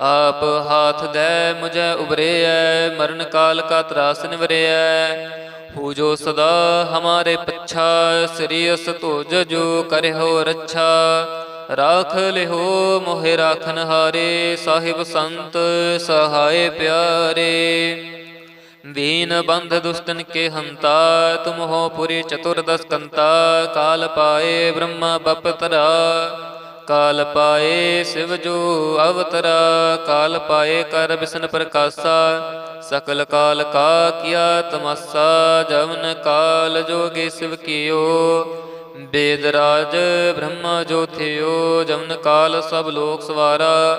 ਆਪ ਹਾਥ ਦੇ ਮੁਝੈ ਉਬਰਿਐ, ਮਰਨ ਕਾਲ ਕਾ ਤਰਾਸ ਨਿਵਰਿਐ। ਹੋ ਜੋ ਸਦਾ ਹਮਾਰੇ ਪੱਛਾ ਸ੍ਰੀਅਸ ਧੋਜ ਜੋ ਕਰਿਓ ਰੱਛਾ। ਰਾਖ ਲਿਹੋ, ਮੋਹਿ ਰਾਖਨ ਹਾਰੇ, ਸਾਹਿਬ ਸੰਤ ਸਹਾਏ ਪਿਆਰੇ। ਵੀਨ ਬੰਧ ਦੁਸ਼ਟਨ ਕੇ ਹੰਤਾ ਤੁਮ ਹੋ ਪੁਰੀ ਚਤੁਰਦਸ ਕੰਤਾ। ਕਾਲ ਪਾਏ ਬ੍ਰਹਮਾ ਬਪਤਰਾ ਕਾਲ ਪਾਏ ਸਿਵ ਜੋ ਅਵਤਰਾ, ਕਾਲ ਪਾਏ ਕਰ ਬਿਸ਼ਨ ਪ੍ਰਕਾਸ਼ਾ, ਸਕਲ ਕਾਲ ਕਾ ਕੀਆ ਤਮਸਾ, ਜਵਨ ਕਾਲ ਜੋਗੇ ਸਿਵ ਕੀਓ। ਬੇਦ ਰਾਜ ਬ੍ਰਹਮਾ ਜੋ ਜਵਨ ਕਾਲ ਸਭ ਲੋਕ ਸਵਾਰਾ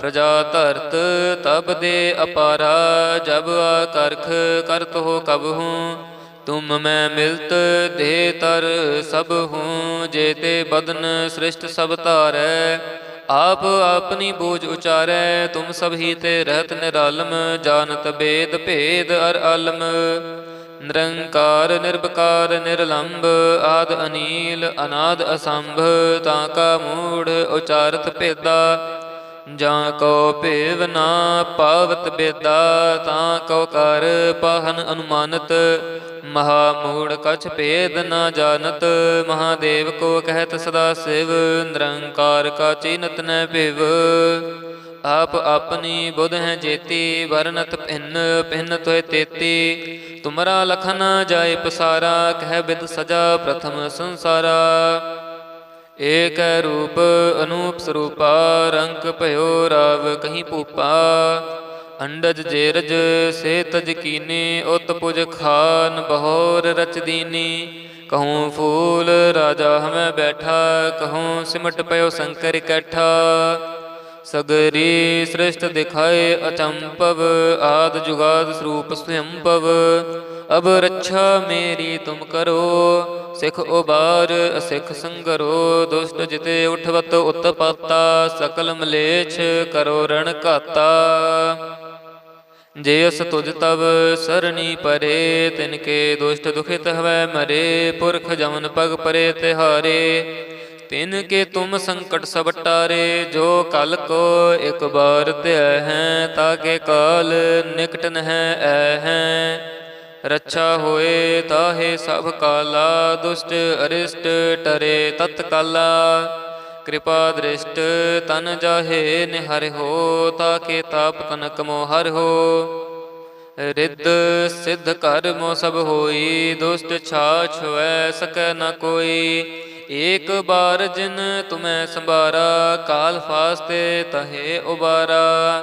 ਪ੍ਰਜਾ ਧਰਤ, ਤਬ ਦੇ ਅਪਾਰਾ, ਜਬ ਆ ਕਰਖ ਕਰਤ ਹੋ ਕਬ ਹੂੰ। ਤੁਮ ਮੈਂ ਮਿਲਤ, ਦੇ ਤਰ ਸਭ ਹੂੰ। ਜੇਤੇ ਬਦਨ ਸ੍ਰਿਸ਼ਟ ਸਭ ਧਾਰੈ, ਆਪ ਆਪਣੀ ਬੋਝ ਉਚਾਰੈ। ਤੁਮ ਸਭ ਹੀ ਤੇ ਰਹਿਤ ਨਿਰਾਲਮ, ਜਾਣਤ ਬੇਦ ਭੇਦ ਅਰ ਆਲਮ। ਨਿਰੰਕਾਰ ਨਿਰਭਕਾਰ ਨਿਰਲੰਭ ਆਦ ਅਨੀਲ, ਅਨਾਦ ਅਸੰਭ, ਤਾਂ ਕਾ ਮੂੜ ਉਚਾਰਤ ਭੇਦਾ। ਜਾਂ ਕੋ ਭੇਵ ਨਾ ਪਾਵਤ ਬੇਦਾ, ਤਾਂ ਕੋ ਕਰ ਪਾਹਨ ਅਨੁਮਾਨਤ। ਮਹਾ ਮੂੜ ਕਛ ਭੇਦ ਨਾ ਜਾਣਤ, ਮਹਾਦੇਵ ਕੋ ਕਹਿਤ ਸਦਾ ਸਿਵ, ਨਿਰੰਕਾਰ ਕਾ ਚੀਨਤ ਨ ਭਿਵ। ਆਪ ਆਪਣੀ ਬੁਧ ਹੈ ਜੇਤੀ, ਵਰਨਤ ਭਿੰਨ ਭਿੰਨ ਤੋਇ ਤੇਤੀ। ਤੁਮਰਾ ਲਖਨ ਜਾਏ ਪਸਾਰਾ, ਕਹਿ ਬਿਦ ਸਜਾ ਪ੍ਰਥਮ ਸੰਸਾਰਾ। ਏਕ ਰੂਪ ਅਨੂਪ ਸਰੂਪਾ, ਰੰਗ ਭਇਓ ਰਾਵ ਕਹੀਂ ਭੂਪਾ। ਅੰਡਜ ਜੇਰਜ ਸੇ ਤਜ ਕੀਨੀ ਉਤ ਪੁਜ ਖਾਨ ਬਹੋਰ ਰਚ ਦੀਨੀ। ਕਹੂੰ ਫੂਲ ਰਾਜਾ ਹਮੈ ਬੈਠਾ, ਕਹੂੰ ਸਿਮਟ ਪਇਓ ਸ਼ੰਕਰ ਇਕੱਠਾ ਸਗਰੀ ਸ੍ਰਿਸ਼ਟ ਦਿਖਾਏ ਅਚੰਪਵ, ਆਦ ਜੁਗਾਦ ਸਰੂਪ ਸਯੰਪਵ ਅਬ ਰੱਛਾ ਮੇਰੀ ਤੁਮ ਕਰੋ, ਸਿਖ ਉਬਾਰ, ਅਸਿਖ ਸੰਗਰੋ, ਦੁਸ਼ਟ ਜਿਤੇ ਉਠਵਤ ਉਤਪਾਤਾ, ਸਕਲ ਮਲੇਛ ਕਰੋ ਰਣ ਘਾਤਾ। ਜੇ ਅਸ ਤੁਜ ਤਵ ਸਰਣੀ ਪਰੇ, ਤਿਨ ਕੇ ਦੁਸ਼ਟ ਦੁਖਿਤ ਹਵੈ ਮਰੇ, ਪੁਰਖ ਜਮਨ ਪਗ ਪਰੇ ਤਿਹਾਰੇ। ਤਿਨ ਕੇ ਤੁਮ ਸੰਕਟ ਸਭ ਟਾਰੇ, ਜੋ ਕਲ ਕੋ ਇਕ ਬਾਰ ਧਿਆ ਹੈ ਤਾਕੇ ਕਾਲ ਨਿਕਟ ਨਹਿ ਐ ਹੈ। ਰੱਛਾ ਹੋਏ ਤਾਹੇ ਸਭ ਕਾਲਾ, ਦੁਸ਼ਟ ਅਰਿਸ਼ਟ ਟਰੇ ਤਤਕਾਲਾ ਕਿਰਪਾ ਦ੍ਰਿਸ਼ਟ ਤਨ ਜਾਹੇ ਨਿਹਰ ਹੋ ਤਾਕੇ ਤਾਪ ਤਨਕ ਮੋਹਰ ਹੋ। ਰਿੱਧ ਸਿੱਧ ਕਰ ਮੋ ਸਭ ਹੋਈ, ਦੁਸ਼ਟ ਛਾਛ ਹੋਐ ਸਕੈ ਨ ਕੋਈ। ਏਕ ਬਾਰ ਜਿਨ ਤੁਮੈ ਸੰਭਾਰਾ, ਕਾਲ ਫਾਸਤੇ ਤਹੇ ਉਬਾਰਾ।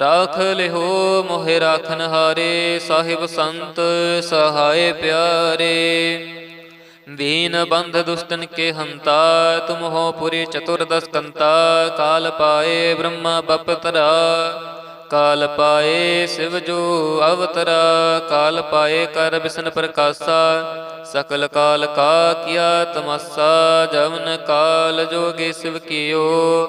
ਰਾਖ ਲਿਹੋ ਮੋਹਿ ਰਾਖਨ ਹਾਰੇ, ਸਾਹਿਬ ਸੰਤ ਸਹਾਏ ਪਿਆਰੇ। ਦੀਨ ਬੰਧ ਦੁਸ਼ਟਨ ਕੇ ਹੰਤਾ, ਤੁਮ ਹੋ ਪੁਰੀ ਚਤੁਰਦਸ ਕੰਤਾ ਕਾਲ ਪਾਏ ਬ੍ਰਹਮਾ ਬਪਤਰਾ। ਕਾਲ ਪਾਏ ਸਿਵ ਜੋ ਅਵਤਰਾ, ਕਾਲ ਪਾਏ ਕਰ ਬਿਸ਼ਨ ਪ੍ਰਕਾਸ਼ਾ। ਸਕਲ ਕਾਲ ਕਾ ਕੀਆ ਤਮਸਾ, ਜਵਨ ਕਾਲ ਜੋਗੇ ਸਿਵ ਕੀਓ।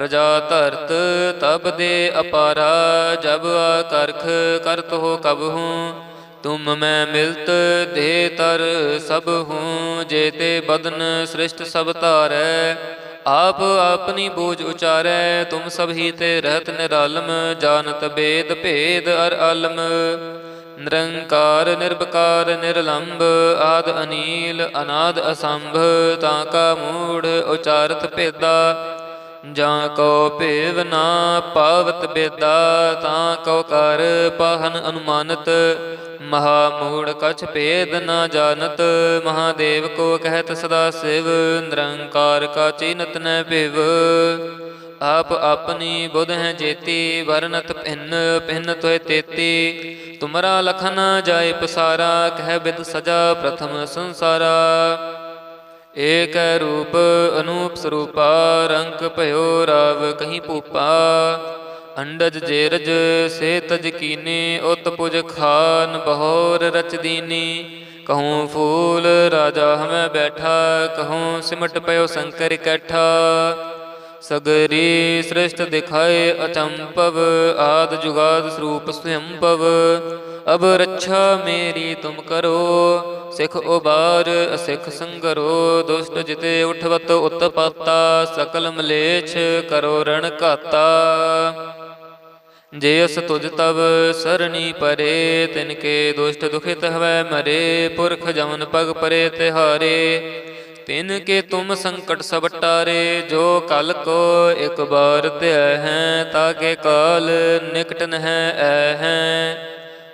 ਪ੍ਰਜਾ ਧਰਤ, ਤਬ ਦੇ ਅਪਾਰਾ, ਜਬ ਆ ਕਰਖ ਕਰਤ ਹੋ ਕਬ ਹੂੰ। ਤੁਮ ਮੈਂ ਮਿਲਤ, ਦੇ ਤਰ ਸਭ ਹੂੰ। ਜੇ ਤੇ ਬਦਨ ਸ੍ਰਿਸ਼ਟ ਸਭ ਧਾਰੈ, ਆਪ ਆਪਣੀ ਬੂਝ ਉਚਾਰੈ। ਤੁਮ ਸਭ ਹੀ ਤੇ ਰਹਿਤ ਨਿਰਾਲਮ, ਜਾਣਤ ਬੇਦ ਭੇਦ ਅਰ ਆਲਮ ਨਿਰੰਕਾਰ ਨਿਰਭਕਾਰ ਨਿਰਲੰਭ ਆਦ ਅਨੀਲ, ਅਨਾਦ ਅਸੰਭ, ਤਾਂ ਕਾ ਮੂੜ ਉਚਾਰਤ ਭੇਦਾ। ਜਾਂ ਕੋ ਭੇਵ ਨਾ ਪਾਵਤ ਬੇਦਾ, ਤਾਂ ਕੋ ਕਰ ਪਾਹਨ ਅਨੁਮਾਨਤ। ਮਹਾ ਮੂੜ ਕਛ ਭੇਦ ਨਾ ਜਾਣਤ। ਮਹਾਦੇਵ ਕੋ ਕਹਿਤ ਸਦਾ ਸਿਵ, ਨਿਰੰਕਾਰ ਕਾ ਚੀਨਤ ਨ ਭਿਵ। ਆਪ ਆਪਣੀ ਬੁਧ ਹੈ ਜੇਤੀ, ਵਰਨਤ ਭਿੰਨ ਭਿੰਨ ਤੋਇ ਤੇਤੀ। ਤੁਮਰਾ ਲਖਨ ਜਾਏ ਪਸਾਰਾ, ਕਹਿ ਬਿਦ ਸਜਾ ਪ੍ਰਥਮ ਸੰਸਾਰਾ। ਏਕ ਰੂਪ ਅਨੂਪ ਸਰੂਪਾ, ਰੰਗ ਭਇਓ ਰਾਵ ਕਹੀਂ ਭੂਪਾ। ਅੰਡਜ ਜੇਰਜ ਸੇ ਤਜ ਕੀਨੇ, ਉਤ ਪੁਜ ਖਾਨ ਬਹੋਰ ਰਚ ਦੀਨੀ। ਕਹੂੰ ਫੂਲ ਰਾਜਾ ਹਮੈ ਬੈਠਾ, ਕਹੂੰ ਸਿਮਟ ਪਇਓ ਸ਼ੰਕਰ ਇਕੱਠਾ ਸਗਰੀ ਸ੍ਰਿਸ਼ਟ ਦਿਖਾਏ ਅਚੰਪਵ, ਆਦ ਜੁਗਾਦ ਸਰੂਪ ਸਵਯੰਭਵ ਅਬ ਰੱਛਾ ਮੇਰੀ ਤੁਮ ਕਰੋ, ਸਿਖ ਉਬਾਰ ਅਸਿਖ ਸੰਗਰੋ, ਦੁਸ਼ਟ ਜਿਤੇ ਉਠਵਤ ਉਤਪਾਤਾ, ਸਕਲ ਮਲੇਛ ਕਰੋ ਰਣ ਘਾਤਾ। ਜੇ ਅਸ ਤੁਜ ਤਵ ਸਰਣੀ ਪਰੇ, ਤਿਨ ਕੇ ਦੁਸ਼ਟ ਦੁਖਿਤ ਹਵੈ ਮਰੇ, ਪੁਰਖ ਜਮਨ ਪਗ ਪਰੇ ਤਿਹਾਰੇ। ਤਿਨ ਕੇ ਤੁਮ ਸੰਕਟ ਸਭ ਟਾਰੇ, ਜੋ ਕਲ ਕੋ ਇਕ ਬਾਰ ਧਿਆ ਹੈ ਤਾਕੇ ਕਾਲ ਨਿਕਟ ਨਹਿ ਐ ਹੈ।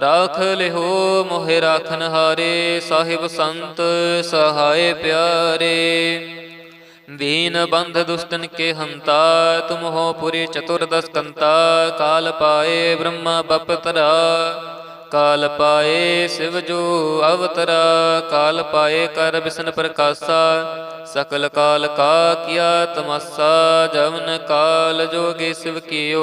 ਰਾਖ ਲਿਹੋ ਮੋਹਿ ਰਾਖਨ ਹਾਰੇ, ਸਾਹਿਬ ਸੰਤ ਸਹਾਏ ਪਿਆਰੇ। ਵੀਨ ਬੰਧ ਦੁਸ਼ਟਨ ਕੇ ਹੰਤਾ, ਤੁਮ ਹੋ ਪੁਰੀ ਚਤੁਰਦਸ ਕੰਤਾ। ਕਾਲ ਪਾਏ ਬ੍ਰਹਮਾ ਬਪਤਰਾ, ਕਾਲ ਪਾਏ ਸਿਵ ਜੋ ਅਵਤਰਾ। ਕਾਲ ਪਾਏ ਕਰ ਬਿਸ਼ਨ ਪ੍ਰਕਾਸ਼ਾ, ਸਕਲ ਕਾਲ ਕਾ ਕੀਆ ਤਮਸਾ। ਜਵਨ ਕਾਲ ਜੋਗੇ ਸਿਵ ਕੀਓ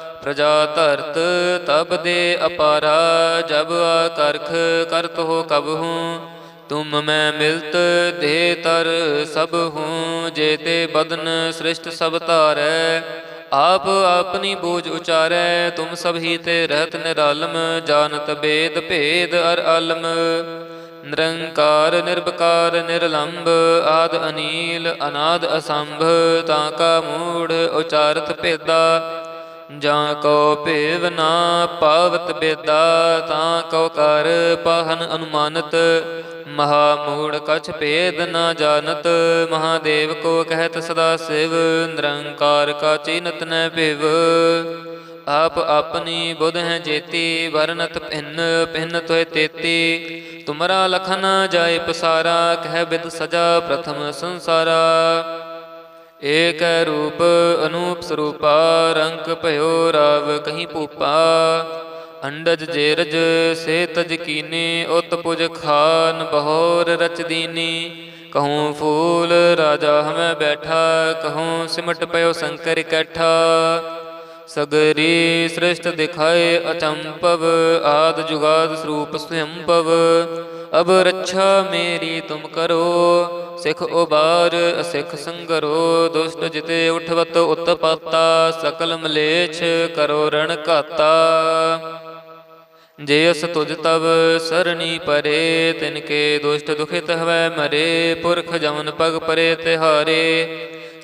ਪ੍ਰਜਾ ਧਰਤ, ਤਬ ਦੇ ਅਪਾਰਾ, ਜਬ ਆ ਕਰਖ ਕਰਤ ਹੋ ਕਬ ਹੂੰ। ਤੁਮ ਮੈਂ ਮਿਲਤ, ਦੇ ਤਰ ਸਭ ਹੂੰ। ਜੇ ਤੇ ਬਦਨ ਸ੍ਰਿਸ਼ਟ ਸਭ ਧਾਰੈ, ਆਪ ਆਪਣੀ ਬੋਝ ਉਚਾਰੈ। ਤੁਮ ਸਭ ਹੀ ਤੇ ਰਹਿਤ ਨਿਰਾਲਮ, ਜਾਣਤ ਬੇਦ ਭੇਦ ਅਰ ਆਲਮ। ਨਿਰੰਕਾਰ ਨਿਰਭਕਾਰ ਨਿਰਲੰਭ ਆਦ ਅਨੀਲ, ਅਨਾਦ ਅਸੰਭ, ਤਾਂ ਕਾ ਮੂੜ ਉਚਾਰਤ ਭੇਦਾ। ਜਾਂ ਕੋ ਭੇਵ ਨਾ ਪਾਵਤ ਬੇਦਾ, ਤਾਂ ਕੋ ਕਰ ਪਾਹਨ ਅਨੁਮਾਨਤ। ਮਹਾ ਮੂੜ ਕਛ ਭੇਦ ਨਾ ਜਾਣਤ, ਮਹਾਦੇਵ ਕੋ ਕਹਿਤ ਸਦਾ ਸਿਵ, ਨਿਰੰਕਾਰ ਕਾ ਚਿਨਤ ਨ ਭਿਵ। ਆਪ ਆਪਣੀ ਬੁਧ ਹੈ ਜੇਤੀ, ਵਰਨਤ ਭਿੰਨ ਭਿੰਨ ਤੋਏ ਤੇਤੀ। ਤੁਮਰਾ ਲਖਨ ਜਾਏ ਪਸਾਰਾ, ਕਹਿ ਬਿਦ ਸਜਾ ਪ੍ਰਥਮ ਸੰਸਾਰਾ। ਏਕ ਰੂਪ ਅਨੂਪ ਸਰੂਪਾ ਰੰਗ ਭਇਓ ਰਾਵ ਕਹੀਂ ਭੂਪਾ। ਅੰਡਜ ਜੇਰਜ ਸੇ ਤਜ ਕੀਨੀ, ਉਤ ਪੁਜ ਖਾਨ ਬਹੋਰ ਰਚ ਦੀਨੀ। ਕਹੂੰ ਫੂਲ ਰਾਜਾ ਹਮੈ ਬੈਠਾ, ਕਹੂੰ ਸਿਮਟ ਪਇਓ ਸ਼ੰਕਰ ਇਕੱਠਾ ਸਗਰੀ ਸ੍ਰਿਸ਼ਟ ਦਿਖਾਏ ਅਚੰਪਵ, ਆਦ ਜੁਗਾਦ ਸਰੂਪ ਸਯੰਪਵ ਅਬ ਰੱਛਾ ਮੇਰੀ ਤੁਮ ਕਰੋ, ਸਿਖ ਉਬਾਰ, ਅਸਿਖ ਸੰਗਰੋ, ਦੁਸ਼ਟ ਜਿਤੇ ਉਠਵਤ ਉਤਪਾਤਾ, ਸਕਲ ਮਲੇਛ ਕਰੋ ਰਣ ਘਾਤਾ। ਜੇ ਅਸ ਤੁਜ ਤਵ ਸਰਣੀ ਪਰੇ, ਤਿਨ ਕੇ ਦੁਸ਼ਟ ਦੁਖਿਤ ਹਵੈ ਮਰੇ, ਪੁਰਖ ਜਮਨ ਪਗ ਪਰੇ ਤਿਹਾਰੇ।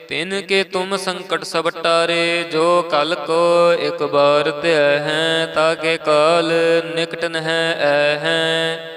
ਤਿਨ ਕੇ ਤੁਮ ਸੰਕਟ ਸਭ ਟਾਰੇ, ਜੋ ਕਲ ਕੋ ਇਕ ਬਾਰ ਧਿਆ ਹੈ ਤਾਕੇ ਕਾਲ ਨਿਕਟ ਨਹਿ ਐ ਹੈ।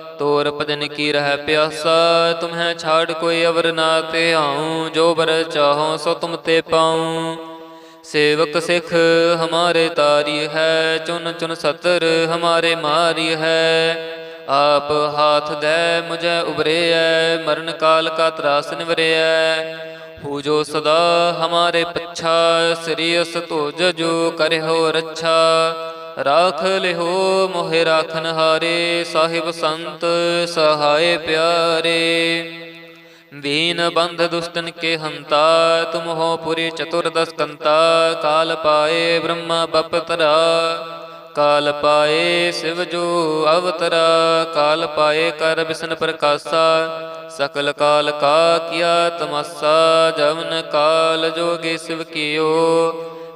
ਤੋਰ ਪਦਨ ਕੀ ਰਹਿ ਪਿਆਸਾ, ਤੁਮਹਿ ਛਾੜ ਕੋਈ ਅਵਰ ਨਾ ਤੇ ਆਉ ਜੋ ਬਰ ਚਾਹੋ ਸੋ ਤੁਮ ਤੇ ਪਾਉ। ਸੇਵਕ ਸਿਖ ਹਮਾਰੇ ਤਾਰੀ ਹੈ, ਚੁਨ ਚੁਨ ਸਤਰ ਹਮਾਰੇ ਮਾਰੀ ਹੈ। ਆਪ ਹਾਥ ਦੇ ਮੁਝੇ ਉਬਰੇਐ, ਮਰਨ ਕਾਲ ਕਾ ਤਰਾਸ ਨਿਵਰੇਐ। ਹੂ ਜੋ ਸਦਾ ਹਮਾਰੇ ਪੱਛਾ, ਸ੍ਰੀ ਅਸ ਤੁਜ ਜੋ ਕਰਿਓ ਰੱਛਾ। ਰਾਖ ਲਿਹੋ ਮੋਹਿ ਰਾਖਨ ਹਾਰੇ, ਸਾਹਿਬ ਸੰਤ ਸਹਾਏ ਪਿਆਰੇ। ਦੀਨ ਬੰਧ ਦੁਸ਼ਟਨ ਕੇ ਹੰਤਾ, ਤੁਮ ਹੋ ਪੁਰੀ ਚਤੁਰਦਸ ਕੰਤਾ ਕਾਲ ਪਾਏ ਬ੍ਰਹਮਾ ਬਪਤਰਾ। ਕਾਲ ਪਾਏ ਸਿਵ ਜੋ ਅਵਤਰਾ, ਕਾਲ ਪਾਏ ਕਰ ਬਿਸ਼ਨ ਪ੍ਰਕਾਸ਼ਾ। ਸਕਲ ਕਾਲ ਕਾ ਕੀਆ ਤਮਸਾ, ਜਵਨ ਕਾਲ ਜੋਗੇ ਸਿਵ ਕੀਓ।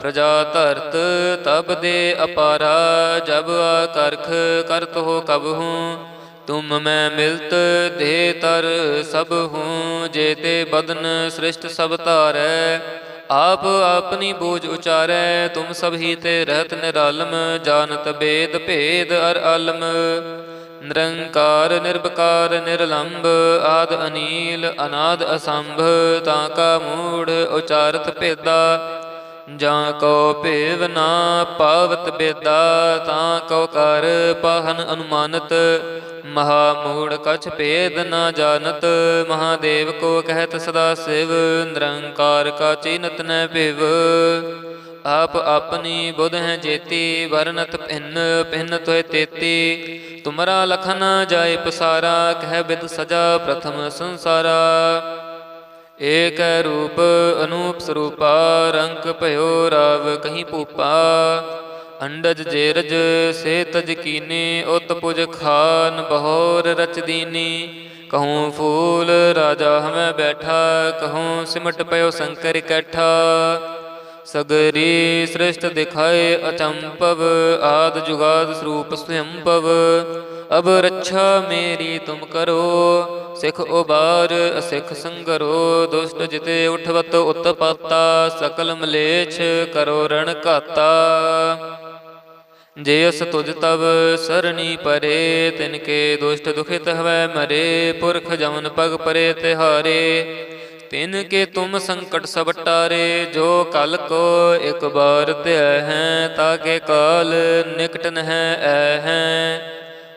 ਪ੍ਰਜਾ ਧਰਤ ਤਬ ਦੇ ਅਪਾਰਾ, ਜਬ ਆਕਰਖ ਕਰਤ ਹੋ ਕਬ ਹੂੰ। ਤੁਮ ਮੈਂ ਮਿਲਤ ਦੇ ਤਰ ਸਭ ਹੂੰ, ਜੇ ਤੇ ਬਦਨ ਸ੍ਰਿਸ਼ਟ ਸਭ ਧਾਰੈ। ਆਪ ਆਪਣੀ ਬੂਝ ਉਚਾਰੈ, ਤੁਮ ਸਭ ਹੀ ਤੇ ਰਹਿਤ ਨਿਰਾਲਮ, ਜਾਣਤ ਬੇਦ ਭੇਦ ਅਰ ਆਲਮ ਨਿਰੰਕਾਰ ਨਿਰਭਕਾਰ ਨਿਰਲੰਭ ਆਦ ਅਨੀਲ, ਅਨਾਦ ਅਸੰਭ, ਤਾਂ ਕਾ ਮੂੜ ਉਚਾਰਤ ਭੇਦਾ। ਜਾਂ ਕੋ ਭੇਵ ਨਾ ਪਾਵਤ ਬੇਦਾ, ਤਾਂ ਕੋ ਕਰ ਪਾਹਨ ਅਨੁਮਾਨਤ। ਮਹਾ ਮੂੜ ਕਛ ਭੇਦ ਨਾ ਜਾਣਤ। ਮਹਾਦੇਵ ਕੋ ਕਹਿਤ ਸਦਾ ਸਿਵ, ਨਿਰੰਕਾਰ ਕਾ ਚਿਨਤ ਨ ਭਿਵ। ਆਪ ਆਪਣੀ ਬੁਧ ਹੈ ਜੇਤੀ ਵਰਨਤ ਭਿੰਨ ਭਿੰਨ ਤੋਇ ਤੇਤੀ। ਤੁਮਰਾ ਲਖਨ ਜਾਏ ਪਸਾਰਾ, ਕਹਿ ਬਿਦ ਸਜਾ ਪ੍ਰਥਮ ਸੰਸਾਰਾ। ਏਕ ਰੂਪ ਅਨੂਪ ਸਰੂਪਾ, ਰੰਗ ਭਇਓ ਰਾਵ ਕਹੀਂ ਭੂਪਾ। ਅੰਡਜ ਜੇਰਜ ਸੇ ਤਜ ਕੀਨੇ, ਉਤ ਪੁਜ ਖਾਨ ਬਹੋਰ ਰਚ ਦੀਨੀ। ਕਹੂੰ ਫੂਲ ਰਾਜਾ ਹਮੈ ਬੈਠਾ, ਕਹੂੰ ਸਿਮਟ ਪਇਓ ਸ਼ੰਕਰ ਇਕੱਠਾ ਸਗਰੀ ਸ੍ਰਿਸ਼ਟ ਦਿਖਾਏ ਅਚੰਪਵ, ਆਦ ਜੁਗਾਦ ਸਰੂਪ ਸਵਯੰਭਵ ਅਬ ਰੱਛਾ ਮੇਰੀ ਤੁਮ ਕਰੋ, ਸਿਖ ਉਬਾਰ ਅਸਿਖ ਸੰਗਰੋ, ਦੁਸ਼ਟ ਜਿਤੇ ਉਠਵਤ ਉਤਪਾਤਾ, ਸਕਲ ਮਲੇਛ ਕਰੋ ਰਣ ਘਾਤਾ। ਜੇ ਅਸ ਤੁਜ ਤਵ ਸਰਣੀ ਪਰੇ, ਤਿਨ ਕੇ ਦੁਸ਼ਟ ਦੁਖਿਤ ਹਵੈ ਮਰੇ, ਪੁਰਖ ਜਮਨ ਪਗ ਪਰੇ ਤਿਹਾਰੇ। ਤਿਨ ਕੇ ਤੁਮ ਸੰਕਟ ਸਭ ਟਾਰੇ, ਜੋ ਕਲ ਕੋ ਇਕ ਬਾਰ ਧਿਆ ਹੈ ਤਾਕੇ ਕਾਲ ਨਿਕਟ ਨਹਿ ਐ ਹੈ।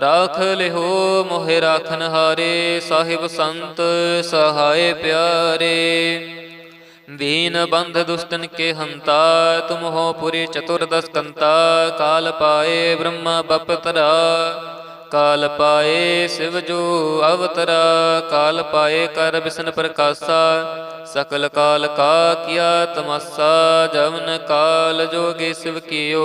ਰਾਖ ਲਿਹੋ ਮੋਹਿ ਰਾਖਨ ਹਾਰੇ, ਸਾਹਿਬ ਸੰਤ ਸਹਾਏ ਪਿਆਰੇ। ਵੀਨ ਬੰਧ ਦੁਸ਼ਟਨ ਕੇ ਹੰਤਾ, ਤੁਮ ਹੋ ਪੁਰੀ ਚਤੁਰਦਸ ਕੰਤਾ। ਕਾਲ ਪਾਏ ਬ੍ਰਹਮਾ ਬਪਤਰਾ, ਕਾਲ ਪਾਏ ਸਿਵ ਜੋ ਅਵਤਰਾ। ਕਾਲ ਪਾਏ ਕਰ ਬਿਸ਼ਨ ਪ੍ਰਕਾਸ਼ਾ, ਸਕਲ ਕਾਲ ਕਾ ਕੀਆ ਤਮਸਾ। ਜਵਨ ਕਾਲ ਜੋਗੇ ਸਿਵ ਕੀਓ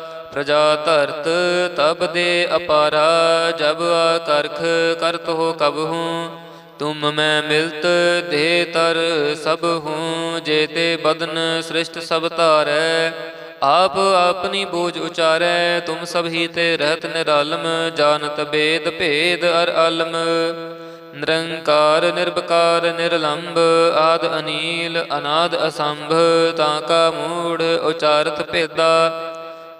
ਪ੍ਰਜਾ ਧਰਤ ਤਬ ਦੇ ਅਪਾਰਾ, ਜਬ ਆ ਕਰਖ ਕਰਤ ਹੋ ਕਬ ਹੂੰ। ਤੁਮ ਮੈਂ ਮਿਲਤ ਦੇ ਤਰ ਸਭ ਹੂੰ ਜੇਤੇ ਬਦਨ ਸ੍ਰਿਸ਼ਟ ਸਭ ਧਾਰੈ। ਆਪ ਆਪਣੀ ਬੋਝ ਉਚਾਰੈ, ਤੁਮ ਸਭ ਹੀ ਤੇ ਰਹਿਤ ਨਿਰਾਲਮ, ਜਾਣਤ ਬੇਦ ਭੇਦ ਅਰ ਆਲਮ। ਨਿਰੰਕਾਰ ਨਿਰਭਕਾਰ ਨਿਰਲੰਭ ਆਦ ਅਨੀਲ, ਅਨਾਦ ਅਸੰਭ, ਤਾਂ ਕਾ ਮੂੜ ਉਚਾਰਤ ਭੇਦਾ।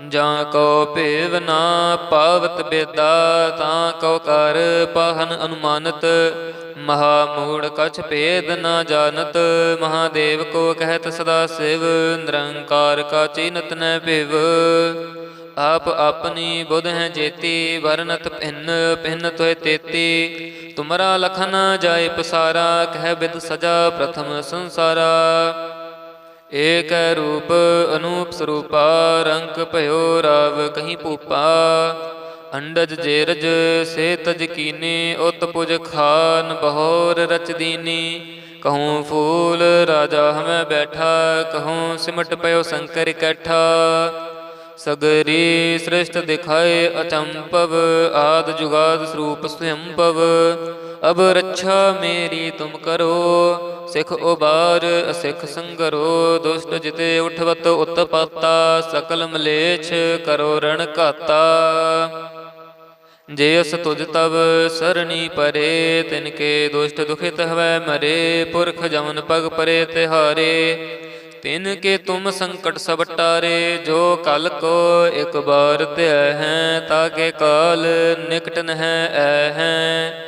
ਜਾਂ ਕੋ ਭੇਵ ਨਾ ਪਾਵਤ ਬੇਦਾ, ਤਾਂ ਕੋ ਕਰ ਪਾਹਨ ਅਨੁਮਾਨਤ। ਮਹਾ ਮੂੜ ਕਛ ਭੇਦ ਨਾ ਜਾਣਤ, ਮਹਾਦੇਵ ਕੋ ਕਹਿਤ ਸਦਾ ਸਿਵ, ਨਿਰੰਕਾਰ ਕਾ ਚੀਨਤ ਨ ਭਿਵ। ਆਪ ਆਪਣੀ ਬੁਧ ਹੈ ਜੇਤੀ, ਵਰਨਤ ਭਿੰਨ ਭਿੰਨ ਤੋਏ ਤੇਤੀ। ਤੁਮਰਾ ਲਖਨ ਜਾਏ ਪਸਾਰਾ, ਕਹਿ ਬਿਦ ਸਜਾ ਪ੍ਰਥਮ ਸੰਸਾਰਾ। ਏਕ ਰੂਪ ਅਨੂਪ ਸਰੂਪਾ, ਰੰਗ ਭਇਓ ਰਾਵ ਕਹੀਂ ਭੂਪਾ। ਅੰਡਜ ਜੇਰਜ ਸੇ ਤਜ ਕੀਨੀ ਉਤ ਪੁਜ ਖਾਨ ਬਹੋਰ ਰਚ ਦੀਨੀ। ਕਹੂੰ ਫੂਲ ਰਾਜਾ ਹਮੈ ਬੈਠਾ, ਕਹੂੰ ਸਿਮਟ ਪਇਓ ਸ਼ੰਕਰ ਇਕੱਠਾ ਸਗਰੀ ਸ੍ਰਿਸ਼ਟ ਦਿਖਾਏ ਅਚੰਪਵ, ਆਦ ਜੁਗਾਦ ਸਰੂਪ ਸਯੰਭਵ ਅਬ ਰੱਛਾ ਮੇਰੀ ਤੁਮ ਕਰੋ, ਸਿਖ ਉਬਾਰ, ਅਸਿਖ ਸੰਗਰੋ, ਦੁਸ਼ਟ ਜਿਤੇ ਉਠਵਤ ਉਤਪਾਤਾ, ਸਕਲ ਮਲੇਛ ਕਰੋ ਰਣ ਘਾਤਾ। ਜੇ ਅਸ ਤੁਜ ਤਵ ਸਰਣੀ ਪਰੇ, ਤਿਨ ਕੇ ਦੁਸ਼ਟ ਦੁਖਿਤ ਹਵੈ ਮਰੇ, ਪੁਰਖ ਜਮਨ ਪਗ ਪਰੇ ਤਿਹਾਰੇ। ਤਿਨ ਕੇ ਤੁਮ ਸੰਕਟ ਸਭ ਟਾਰੇ, ਜੋ ਕਲ ਕੋ ਇਕ ਬਾਰ ਧਿਆ ਹੈ ਤਾਕੇ ਕਾਲ ਨਿਕਟ ਨਹਿ ਐ ਹੈ।